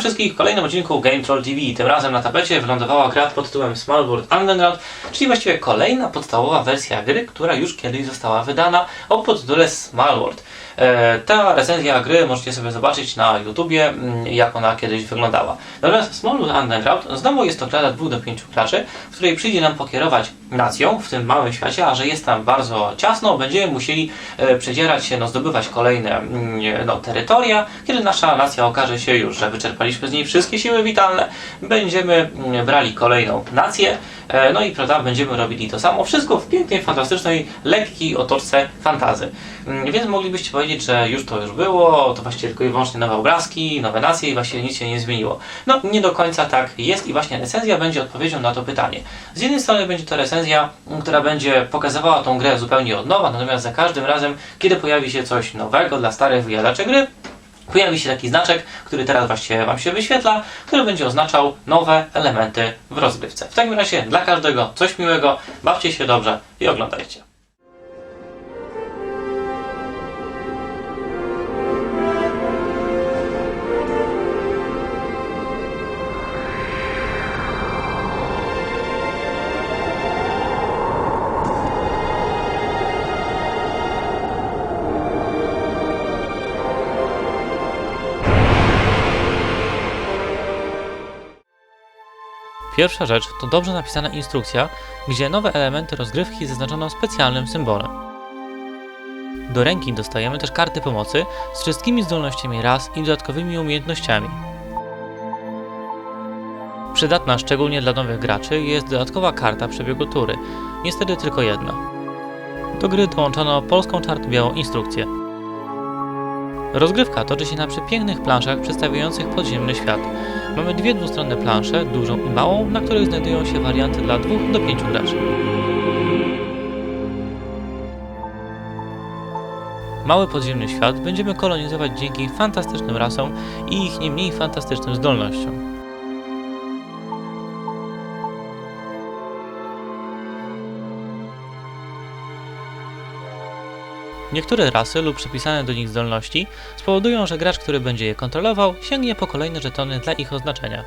Wszystkich w kolejnym odcinku Game Troll TV. Tym razem na tapecie wylądowała gra pod tytułem Small World Underground, czyli właściwie kolejna podstawowa wersja gry, która już kiedyś została wydana o podtytule Small World. E, Ta recenzja gry możecie sobie zobaczyć na YouTubie, mm, jak ona kiedyś wyglądała. Natomiast Small World Underground znowu jest to gra dla 2 do 5 graczy, w której przyjdzie nam pokierować nacją w tym małym świecie, a że jest tam bardzo ciasno, będziemy musieli e, przedzierać się, no, zdobywać kolejne mm, no, terytoria. Kiedy nasza nacja okaże się już, że wyczerpaliśmy z niej wszystkie siły witalne, będziemy mm, brali kolejną nację, e, no i prawda, będziemy robili to samo. Wszystko w pięknej, fantastycznej, lekkiej otoczce fantazy. Mm, Więc moglibyście powiedzieć, że już to już było, to właściwie tylko i wyłącznie nowe obrazki, nowe nacje i właściwie nic się nie zmieniło. No, nie do końca tak jest i właśnie recenzja będzie odpowiedzią na to pytanie. Z jednej strony będzie to recenzja, m, która będzie pokazywała tą grę zupełnie od nowa, natomiast za każdym razem, kiedy pojawi się coś nowego dla starych wyjadaczy gry, pojawi się taki znaczek, który teraz właściwie Wam się wyświetla, który będzie oznaczał nowe elementy w rozgrywce. W takim razie dla każdego coś miłego, bawcie się dobrze i oglądajcie. Pierwsza rzecz to dobrze napisana instrukcja, gdzie nowe elementy rozgrywki zaznaczono specjalnym symbolem. Do ręki dostajemy też karty pomocy z wszystkimi zdolnościami raz i dodatkowymi umiejętnościami. Przydatna szczególnie dla nowych graczy jest dodatkowa karta przebiegu tury, niestety tylko jedna. Do gry dołączono polską czarno-białą instrukcję. Rozgrywka toczy się na przepięknych planszach przedstawiających podziemny świat. Mamy dwie dwustronne plansze, dużą i małą, na których znajdują się warianty dla dwóch do pięciu graczy. Mały podziemny świat będziemy kolonizować dzięki fantastycznym rasom i ich nie mniej fantastycznym zdolnościom. Niektóre rasy lub przypisane do nich zdolności spowodują, że gracz, który będzie je kontrolował, sięgnie po kolejne żetony dla ich oznaczenia.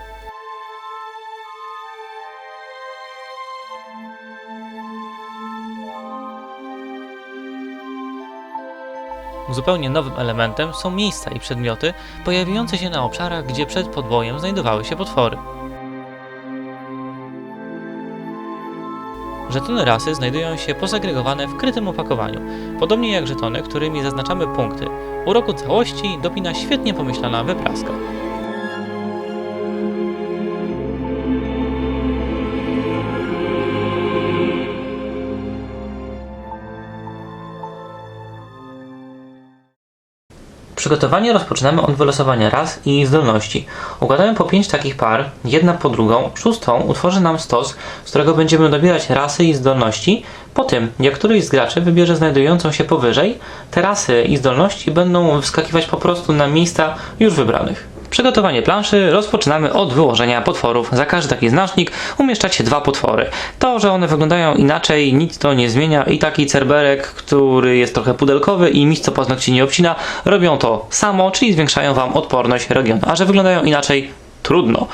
Zupełnie nowym elementem są miejsca i przedmioty pojawiające się na obszarach, gdzie przed podbojem znajdowały się potwory. Żetony rasy znajdują się posegregowane w krytym opakowaniu, podobnie jak żetony, którymi zaznaczamy punkty. Uroku całości dopina świetnie pomyślana wypraska. Przygotowanie rozpoczynamy od wylosowania ras i zdolności. Układamy po 5 takich par, jedna po drugą. Szóstą utworzy nam stos, z którego będziemy dobierać rasy i zdolności. Po tym, jak któryś z graczy wybierze znajdującą się powyżej, te rasy i zdolności będą wskakiwać po prostu na miejsca już wybranych. Przygotowanie planszy rozpoczynamy od wyłożenia potworów. Za każdy taki znacznik umieszczacie dwa potwory. To, że one wyglądają inaczej, nic to nie zmienia i taki cerberek, który jest trochę pudelkowy i mis co paznokci nie obcina, robią to samo, czyli zwiększają Wam odporność regionu. A że wyglądają inaczej, trudno.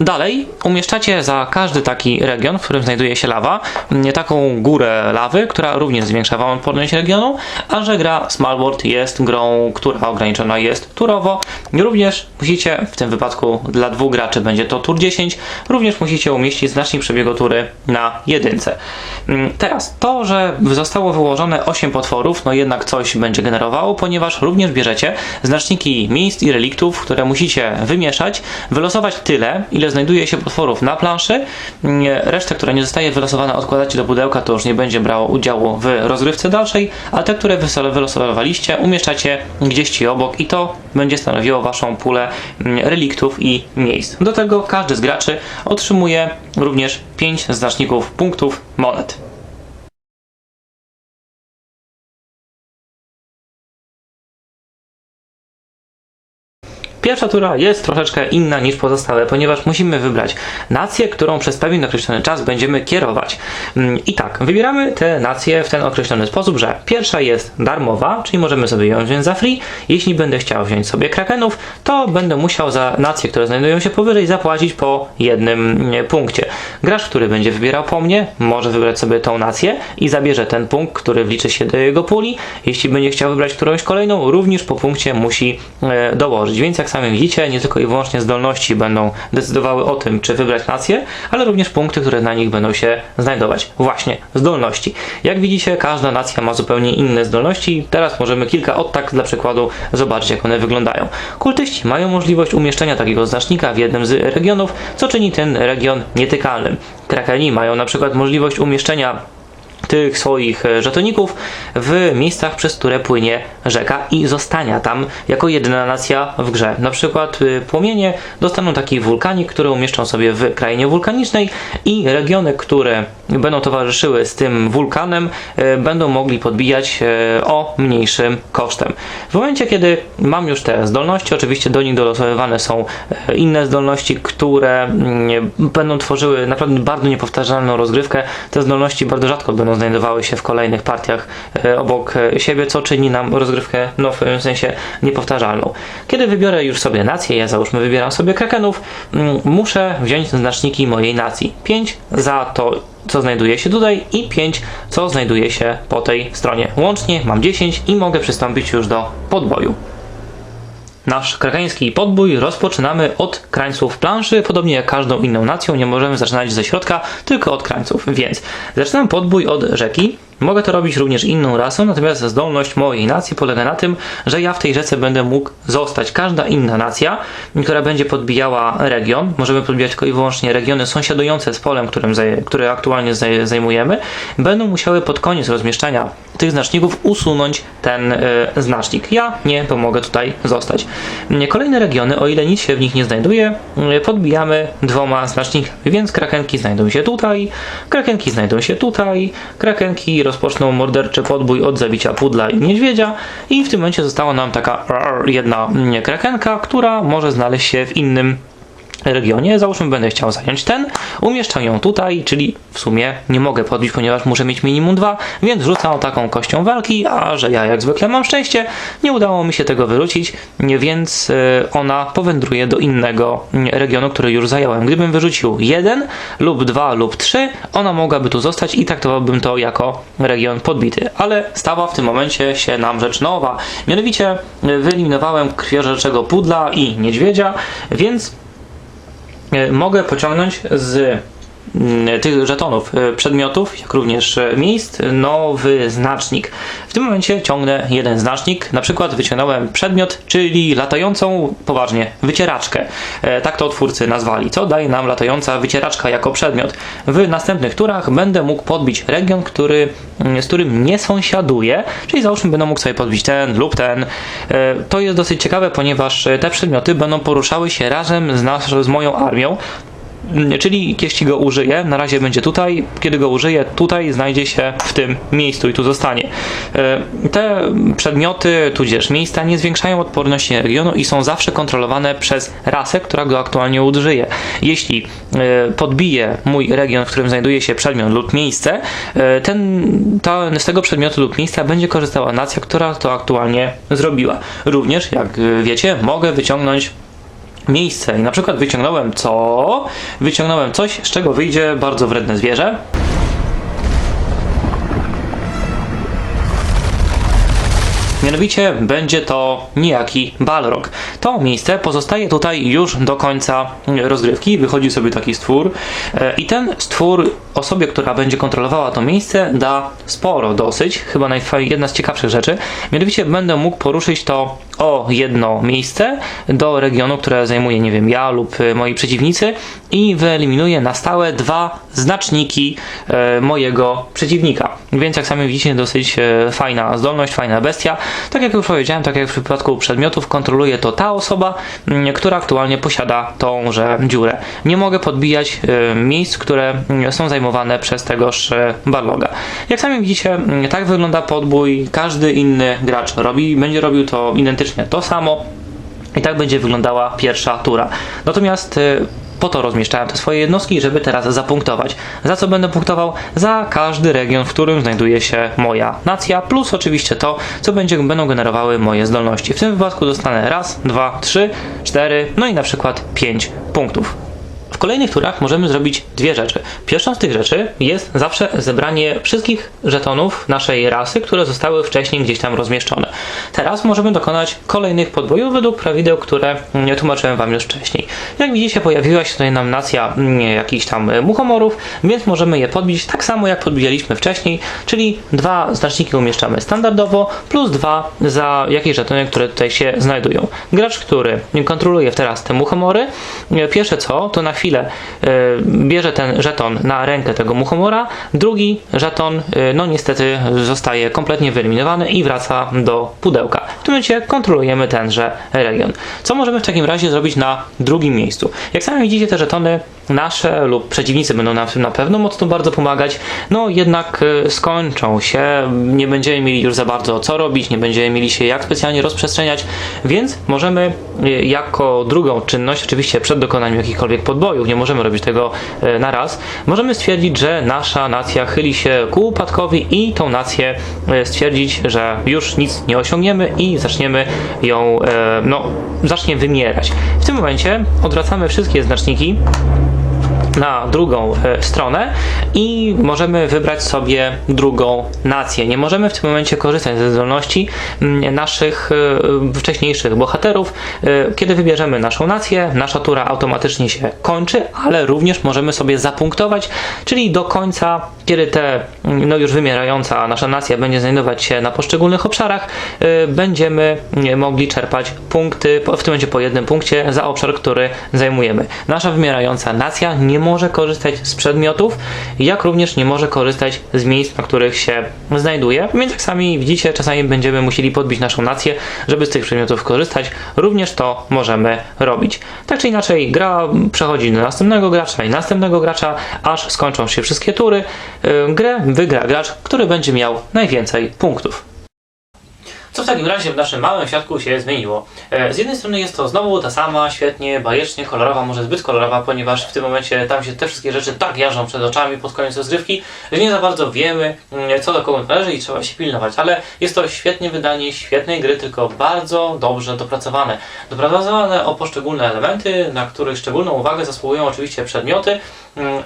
Dalej umieszczacie za każdy taki region, w którym znajduje się lawa, mm, taką górę lawy, która również zwiększa wam odporność regionu, a że gra Small World jest grą, która ograniczona jest turowo, również musicie, w tym wypadku dla dwóch graczy będzie to tur 10, również musicie umieścić znacznik przebiegu tury na jedynce. Mm, Teraz to, że zostało wyłożone 8 potworów, no jednak coś będzie generowało, ponieważ również bierzecie znaczniki miejsc i reliktów, które musicie wymieszać, wylosować tyle, ile znajduje się potworów na planszy. Mm, Resztę, która nie zostaje wylosowana, odkładacie do pudełka, to już nie będzie brało udziału w rozgrywce dalszej, a te, które wylosowaliście, umieszczacie gdzieś ci obok i to będzie stanowiło waszą pulę mm, reliktów i miejsc. Do tego każdy z graczy otrzymuje również 5 znaczników punktów monet. Pierwsza tura jest troszeczkę inna niż pozostałe, ponieważ musimy wybrać nację, którą przez pewien określony czas będziemy kierować. Mm, I tak, wybieramy te nacje w ten określony sposób, że pierwsza jest darmowa, czyli możemy sobie ją wziąć za free. Jeśli będę chciał wziąć sobie krakenów, to będę musiał za nacje, które znajdują się powyżej, zapłacić po jednym mm, punkcie. Gracz, który będzie wybierał po mnie, może wybrać sobie tą nację i zabierze ten punkt, który wliczy się do jego puli. Jeśli będzie chciał wybrać którąś kolejną, również po punkcie musi e, dołożyć. Więc jak sami widzicie, nie tylko i wyłącznie zdolności będą decydowały o tym, czy wybrać nację, ale również punkty, które na nich będą się znajdować. Właśnie, zdolności. Jak widzicie, każda nacja ma zupełnie inne zdolności. Teraz możemy kilka od tak dla przykładu zobaczyć, jak one wyglądają. Kultyści mają możliwość umieszczenia takiego znacznika w jednym z regionów, co czyni ten region nietykalnym. Krakeni mają na przykład możliwość umieszczenia tych swoich e, żetoników w miejscach, przez które płynie rzeka i zostania tam jako jedyna nacja w grze. Na przykład y, płomienie dostaną taki wulkanik, który umieszczą sobie w krainie wulkanicznej i regiony, które będą towarzyszyły z tym wulkanem, e, będą mogli podbijać e, o mniejszym kosztem. W momencie, kiedy mam już te zdolności, oczywiście do nich dolosowywane są e, inne zdolności, które mm, będą tworzyły naprawdę bardzo niepowtarzalną rozgrywkę. Te zdolności bardzo rzadko będą znajdowały się w kolejnych partiach obok siebie, co czyni nam rozgrywkę no, w pewnym sensie niepowtarzalną. Kiedy wybiorę już sobie nację, ja załóżmy wybieram sobie krakenów, mm, muszę wziąć znaczniki mojej nacji. 5 za to co znajduje się tutaj i 5, co znajduje się po tej stronie. Łącznie mam 10 i mogę przystąpić już do podboju. Nasz krakeński podbój rozpoczynamy od krańców planszy, podobnie jak każdą inną nacją, nie możemy zaczynać ze środka, tylko od krańców, więc zaczynam podbój od rzeki, Mogę to robić również inną rasą, natomiast zdolność mojej nacji polega na tym, że ja w tej rzece będę mógł zostać. Każda inna nacja, która będzie podbijała region, możemy podbijać tylko i wyłącznie regiony sąsiadujące z polem, którym które aktualnie zajmujemy, będą musiały pod koniec rozmieszczania tych znaczników usunąć ten y, znacznik. Ja nie, bo mogę tutaj zostać. Kolejne regiony, o ile nic się w nich nie znajduje, podbijamy dwoma znacznikami, więc krakenki znajdą się tutaj, krakenki znajdą się tutaj, krakenki rozpoczną morderczy podbój od zabicia pudla i niedźwiedzia i w tym momencie została nam taka jedna krakenka, która może znaleźć się w innym regionie, załóżmy będę chciał zająć ten, umieszczam ją tutaj, czyli w sumie nie mogę podbić, ponieważ muszę mieć minimum dwa, więc rzucam taką kością walki, a że ja jak zwykle mam szczęście, nie udało mi się tego wyrzucić, więc e, ona powędruje do innego regionu, który już zająłem. Gdybym wyrzucił jeden lub dwa lub trzy, ona mogłaby tu zostać i traktowałbym to jako region podbity, ale stała w tym momencie się nam rzecz nowa. Mianowicie e, wyeliminowałem krwiożerczego pudla i niedźwiedzia, więc mogę pociągnąć z tych żetonów, e, przedmiotów, jak również e, miejsc, nowy znacznik. W tym momencie ciągnę jeden znacznik, na przykład wyciągnąłem przedmiot, czyli latającą, poważnie, wycieraczkę. Tak to twórcy nazwali, co daje nam latająca wycieraczka jako przedmiot. W następnych turach będę mógł podbić region, który, mm, z którym nie sąsiaduję, czyli załóżmy będę mógł sobie podbić ten lub ten. To jest dosyć ciekawe, ponieważ te przedmioty będą poruszały się razem z, nas, z moją armią, Czyli jeśli go użyję, na razie będzie tutaj, kiedy go użyję, tutaj znajdzie się w tym miejscu i tu zostanie. E, te przedmioty, tudzież miejsca nie zwiększają odporności regionu i są zawsze kontrolowane przez rasę, która go aktualnie użyje. Jeśli e, podbije mój region, w którym znajduje się przedmiot lub miejsce, e, ten, ta, z tego przedmiotu lub miejsca będzie korzystała nacja, która to aktualnie zrobiła. Również, jak wiecie, mogę wyciągnąć miejsce i na przykład wyciągnąłem co? Wyciągnąłem coś, z czego wyjdzie bardzo wredne zwierzę. Mianowicie będzie to niejaki Balrog. To miejsce pozostaje tutaj już do końca rozgrywki. Wychodzi sobie taki stwór e, i ten stwór osobie, która będzie kontrolowała to miejsce, da sporo dosyć. Chyba jedna z ciekawszych rzeczy. Mianowicie będę mógł poruszyć to o jedno miejsce do regionu, które zajmuję, nie wiem, ja lub e, moi przeciwnicy i wyeliminuję na stałe dwa znaczniki e, mojego przeciwnika. Więc jak sami widzicie, dosyć fajna zdolność, fajna bestia. Tak jak już powiedziałem, tak jak w przypadku przedmiotów, kontroluje to ta osoba, mm, która aktualnie posiada tąże dziurę. Nie mogę podbijać y, miejsc, które mm, są zajmowane przez tegoż y, barloga. Jak sami widzicie, mm, tak wygląda podbój. Każdy inny gracz robi, będzie robił to identycznie to samo. I tak będzie wyglądała pierwsza tura. Natomiast y, po to rozmieszczałem te swoje jednostki, żeby teraz zapunktować. Za co będę punktował? Za każdy region, w którym znajduje się moja nacja, plus oczywiście to, co będzie, będą generowały moje zdolności. W tym wypadku dostanę raz, dwa, trzy, cztery, no i na przykład pięć punktów. W kolejnych turach możemy zrobić dwie rzeczy. Pierwszą z tych rzeczy jest zawsze zebranie wszystkich żetonów naszej rasy, które zostały wcześniej gdzieś tam rozmieszczone. Teraz możemy dokonać kolejnych podbojów według prawideł, które tłumaczyłem Wam już wcześniej. Jak widzicie, pojawiła się tutaj nam nacja mm, jakichś tam e, muchomorów, więc możemy je podbić tak samo jak podbijaliśmy wcześniej, czyli dwa znaczniki umieszczamy standardowo, plus dwa za jakieś żetony, które tutaj się znajdują. Gracz, który kontroluje teraz te muchomory, e, pierwsze co, to na chwilę e, bierze ten żeton na rękę tego muchomora, drugi żeton, no niestety zostaje kompletnie wyeliminowany i wraca do pudełka. W tym momencie kontrolujemy tenże region. Co możemy w takim razie zrobić na drugim miejscu? Jak sami widzicie, te żetony nasze lub przeciwnicy będą nam na pewno mocno bardzo pomagać, no jednak e, skończą się, nie będziemy mieli już za bardzo co robić, nie będziemy mieli się jak specjalnie rozprzestrzeniać, więc możemy e, jako drugą czynność, oczywiście przed dokonaniem jakichkolwiek podbojów, nie możemy robić tego e, na raz, możemy stwierdzić, że nasza nacja chyli się ku upadkowi i tą nację stwierdzić, że już nic nie osiągniemy i zaczniemy ją, no, zacznie wymierać. W tym momencie odwracamy wszystkie znaczniki na drugą e, stronę i możemy wybrać sobie drugą nację. Nie możemy w tym momencie korzystać ze zdolności mm, naszych e, wcześniejszych bohaterów. E, Kiedy wybierzemy naszą nację, nasza tura automatycznie się kończy, ale również możemy sobie zapunktować, czyli do końca, kiedy te mm, no już wymierająca nasza nacja będzie znajdować się na poszczególnych obszarach, będziemy mogli czerpać punkty, w tym momencie po jednym punkcie za obszar, który zajmujemy. Nasza wymierająca nacja nie może korzystać z przedmiotów, jak również nie może korzystać z miejsc, na których się znajduje. Więc jak sami widzicie, czasami będziemy musieli podbić naszą nację, żeby z tych przedmiotów korzystać. Również to możemy robić. Tak czy inaczej, gra przechodzi do następnego gracza i następnego gracza, aż skończą się wszystkie tury. Yy, Grę wygra gracz, który będzie miał najwięcej punktów. Co w takim razie w naszym małym świadku się zmieniło? E, Z jednej strony jest to znowu ta sama, świetnie, bajecznie kolorowa, może zbyt kolorowa, ponieważ w tym momencie tam się te wszystkie rzeczy tak jarzą przed oczami pod koniec rozgrywki, że nie za bardzo wiemy, mm, co do kogo należy i trzeba się pilnować. Ale jest to świetnie wydanie świetnej gry, tylko bardzo dobrze dopracowane. Dopracowane o poszczególne elementy, na których szczególną uwagę zasługują oczywiście przedmioty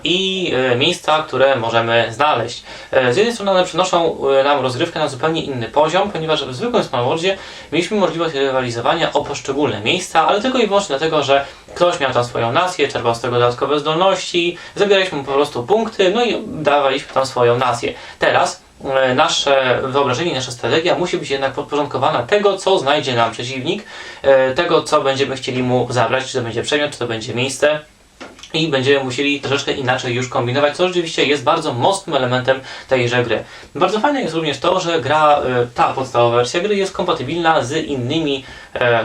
i e, miejsca, które możemy znaleźć. E, Z jednej strony one przynoszą e, nam rozgrywkę na zupełnie inny poziom, ponieważ w zwykłym Smallworldzie mieliśmy możliwość rywalizowania o poszczególne miejsca, ale tylko i wyłącznie dlatego, że ktoś miał tam swoją nację, czerpał z tego dodatkowe zdolności, zabieraliśmy mu po prostu punkty, no i dawaliśmy tam swoją nację. Teraz nasze wyobrażenie, nasza strategia musi być jednak podporządkowana tego, co znajdzie nam przeciwnik, tego, co będziemy chcieli mu zabrać, czy to będzie przedmiot, czy to będzie miejsce i będziemy musieli troszeczkę inaczej już kombinować, co rzeczywiście jest bardzo mocnym elementem tejże gry. Bardzo fajne jest również to, że gra, e, ta podstawowa wersja gry jest kompatybilna z innymi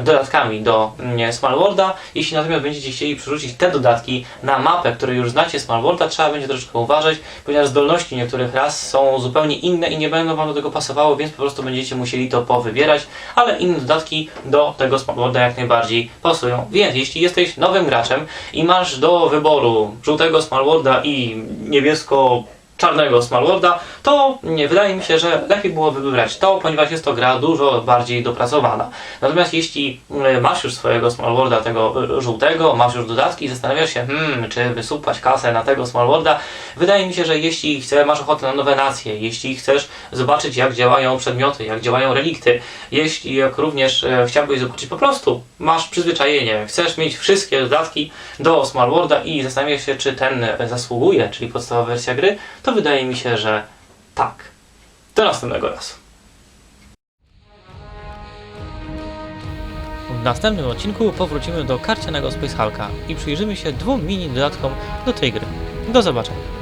dodatkami do mm, Small Worlda. Jeśli natomiast będziecie chcieli przerzucić te dodatki na mapę, które już znacie Small Worlda, trzeba będzie troszeczkę uważać, ponieważ zdolności niektórych raz są zupełnie inne i nie będą Wam do tego pasowały, więc po prostu będziecie musieli to powybierać, ale inne dodatki do tego Small Worlda jak najbardziej pasują. Więc jeśli jesteś nowym graczem i masz do wyboru żółtego Small Worlda i niebiesko czarnego Smallworlda, to nie, wydaje mi się, że lepiej byłoby wybrać to, ponieważ jest to gra dużo bardziej dopracowana. Natomiast jeśli y, masz już swojego Smallworlda, tego y, żółtego, masz już dodatki i zastanawiasz się, hmm, czy wysupać kasę na tego Smallworlda, wydaje mi się, że jeśli chcesz, masz ochotę na nowe nacje, jeśli chcesz zobaczyć jak działają przedmioty, jak działają relikty, jeśli jak również e, chciałbyś zobaczyć po prostu, masz przyzwyczajenie, chcesz mieć wszystkie dodatki do Smallworlda i zastanawiasz się, czy ten e, zasługuje, czyli podstawowa wersja gry, to wydaje mi się, że tak. Do następnego razu. W następnym odcinku powrócimy do karcianego Space Hulka i przyjrzymy się dwóm mini dodatkom do tej gry. Do zobaczenia.